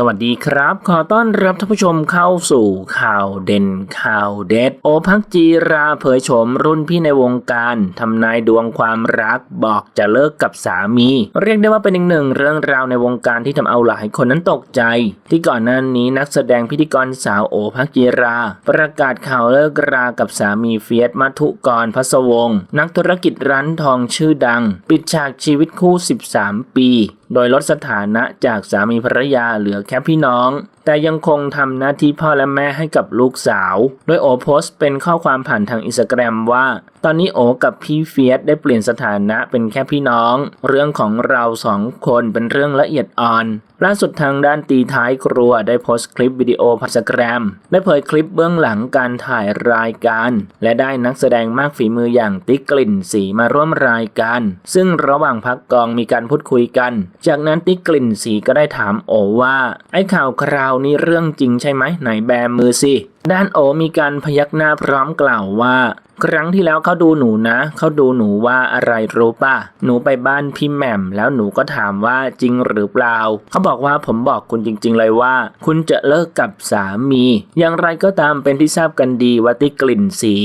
สวัสดีครับ ขอต้อนรับท่านผู้ชมเข้าสู่ข่าวเด่นข่าวเด็ด โอพักจีราเผยโฉมรุ่นพี่ในวงการทำนายดวงความรักบอกจะเลิกกับสามี เรียกได้ว่าเป็นอีกหนึ่งเรื่องราวในวงการที่ทำเอาหลายคนนั้นตกใจ ที่ก่อนหน้านี้นักแสดงพิธีกรสาวโอพักจีรา ประกาศข่าวเลิกรากับสามีเฟียสมัทุกรพัสวงนักธุรกิจร้านทองชื่อดัง ปิดฉากชีวิตคู่ 13 ปีโดยลดสถานะจากสามีภรรยาเหลือแค่พี่น้อง แต่ยังคงทำหน้าที่พ่อและแม่ให้กับลูกสาว โดยโอโพสต์เป็นข้อความผ่านทางอินสตาแกรมว่า ตอนนี้โอกับพี่เฟียสได้เปลี่ยนสถานะเป็นแค่พี่น้อง เรื่องของเราสองคนเป็นเรื่องละเอียดอ่อนล่าสุดทางด้านตีท้ายครัวได้โพสต์คลิปวิดีโอผ่านสตแกรม ได้เผยคลิปเบื้องหลังการถ่ายรายการ และได้นักแสดงมากฝีมืออย่างติ๊กกลิ่นสีมาร่วมรายการ ซึ่งระหว่างพักกองมีการพูดคุยกัน จากนั้นติ๊กกลิ่นสีก็ได้ถามโอว่า ไอ้ข่าวคราวนี้เรื่องจริงใช่ไหมไหนแบมือสิด้านโอมีการพยักหน้าพร้อมกล่าวว่า ครั้งที่แล้วเขาดูหนูนะเขาดูหนูว่าอะไรรู้ป่ะ หนูไปบ้านพี่แหม่มแล้วหนูก็ถามว่าจริงหรือเปล่าเขาบอกว่าผมบอกคุณจริง ๆ เลยว่า คุณจะเลิกกับสามี อย่างไรก็ตามเป็นที่ทราบกันดีว่าติกลิ่นสี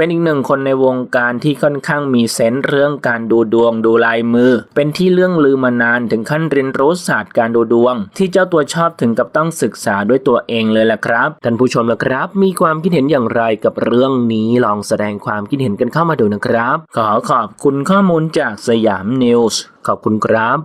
เป็นอีกหนึ่งคนในวงการที่ค่อนข้างมีเซนส์เรื่องการดูดวงดูลายมือ เป็นที่เรื่องลือมานานถึงขั้นเรียนรู้ศาสตร์การดูดวง ที่เจ้าตัวชอบถึงกับต้องศึกษาด้วยตัวเองเลยล่ะครับท่านผู้ชมล่ะครับ มีความคิดเห็นอย่างไรกับเรื่องนี้ลองแสดงความคิดเห็นกันเข้ามาดูนะครับ ขอขอบคุณข้อมูลจากสยามนิวส์ขอบคุณครับ